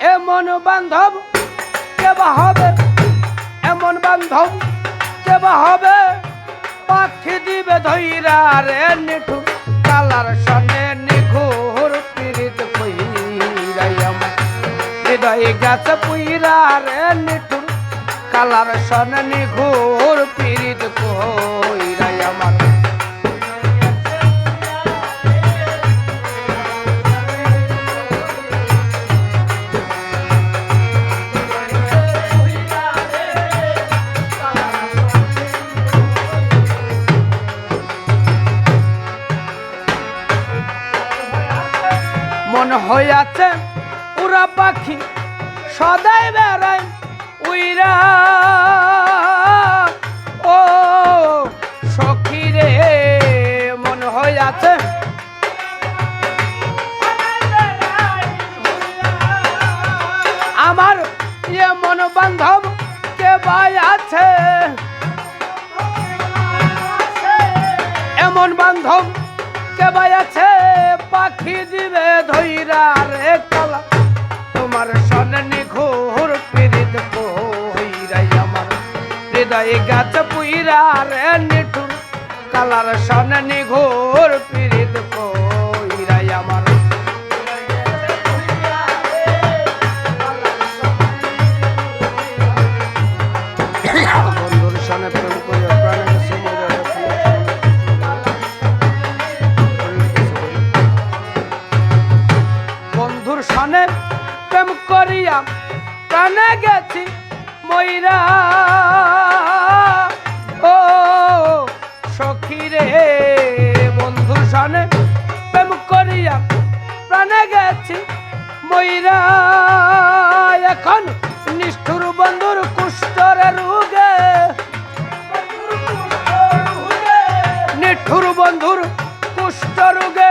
এমন বান্ধব কেবা হবে? এমন বান্ধব কেবা হবে? পাখি দিবে ধৈরা রে নিঠু, কালার সনে নিঘুর পীড়িত কইরাই আমার। হৃদয় গাছে পুইরা রে নিঠু, কালার সনে নিঘুর পীড়িত কইরাই মন হইয়াছে উড়া পাখি, সদাই বেড়ায় উইরা। ও সখী রে, মন হইয়াছে আমার ইয়ে মন বান্ধব কে ভাই আছে? এমন বান্ধব কে ভাই আছে পাখি দিবে ধৈরা রে কালা। তোমার সনে ঘোর পীড়িত কইরাই আমার। হৃদয়ে গাছ পুইরা রে নিঠুর। কালার সনে ঘোর পীড়িত করিয়া প্রাণে গেছি ময়রা ও সখী রে বন্ধুর সনে প্রেম করিয়া প্রাণে গেছি ময়রা এখন নিষ্ঠুর বন্ধুর কুষ্ঠর রোগে। নিঠুর বন্ধুর কুষ্ঠ রোগে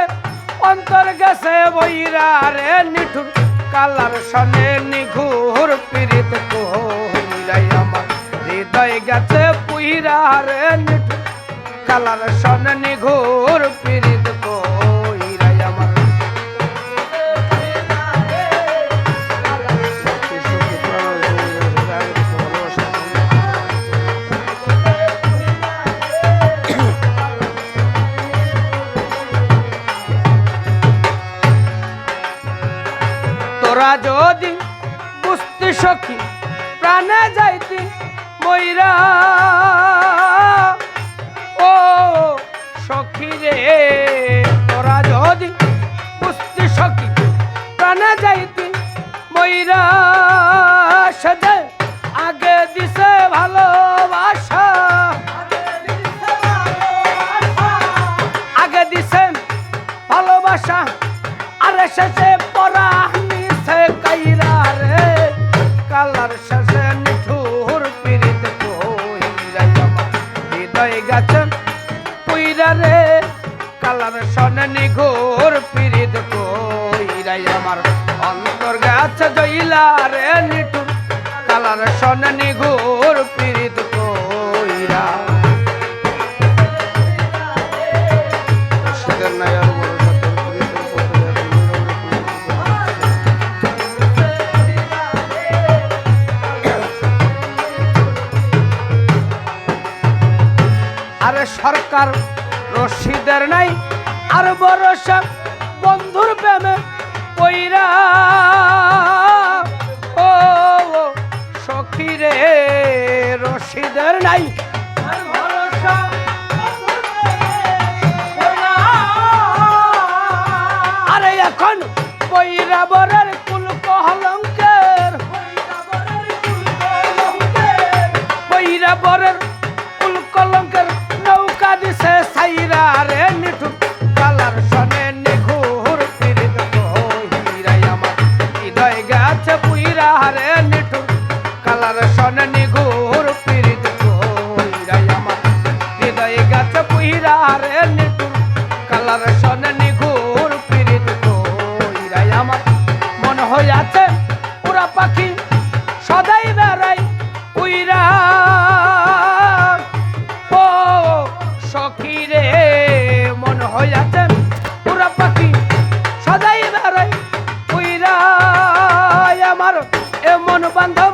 অন্তর গেছে বইরা রে, নিঠুর কালার সনে নিঘুর পীড়িত কইরাই আমার হৃদয় গেছে পুইরা রে কালার সনে নিঘুর পীড়িত তোরা যদি বুঝতে সখী, প্রাণে যাইতি ময়রা ও সখী রে, তোরা যদি বুঝতে সখী, প্রাণে যাইতি ময়রা সেজে আগে দিছে ভালোবাসা। আগে দিছে ভালোবাসা। আরে শেষে পরা কাইরা রে, কালার শেষে নিঠুর পীড়িত কইরা আমার হৃদয় গাছে পুইরা রে, কালার সনে নিঘুর পীড়িত কইরা আমার। অন্তর গাছ জইলা রে নিঠুর, কালার সনে নিঘুর সরকার রশিদের নাই আর বরসা বন্ধুর প্রেমে কইরা ও ও, সখী রে রশিদের নাই কইরাই আমার। মন হইয়াছে পুরা পাখি, সদাই বেড়াই উইরা ও সখী রে, মন হইয়াছে পুরা পাখি, সদাই বেড়াই উইরা বান্ধব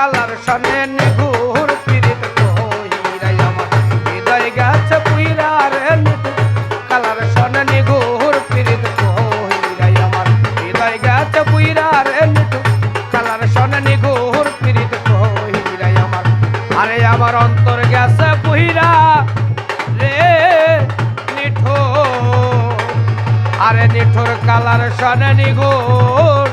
কালার সনে নিঘুর পীড়িত কইরাই আমার। হৃদয় গেছে পুইরা রে কালার সনে নিঘুর পীড়িত কইরাই আমার। হৃদয় গেছে পুইরা রে কালার সনে নিঘুর পীড়িত কইরাই আমার। আরে আমার অন্তর গেছে পুইরা রে নিঠুর। আরে নিঠুর কালার সনে নিঘুর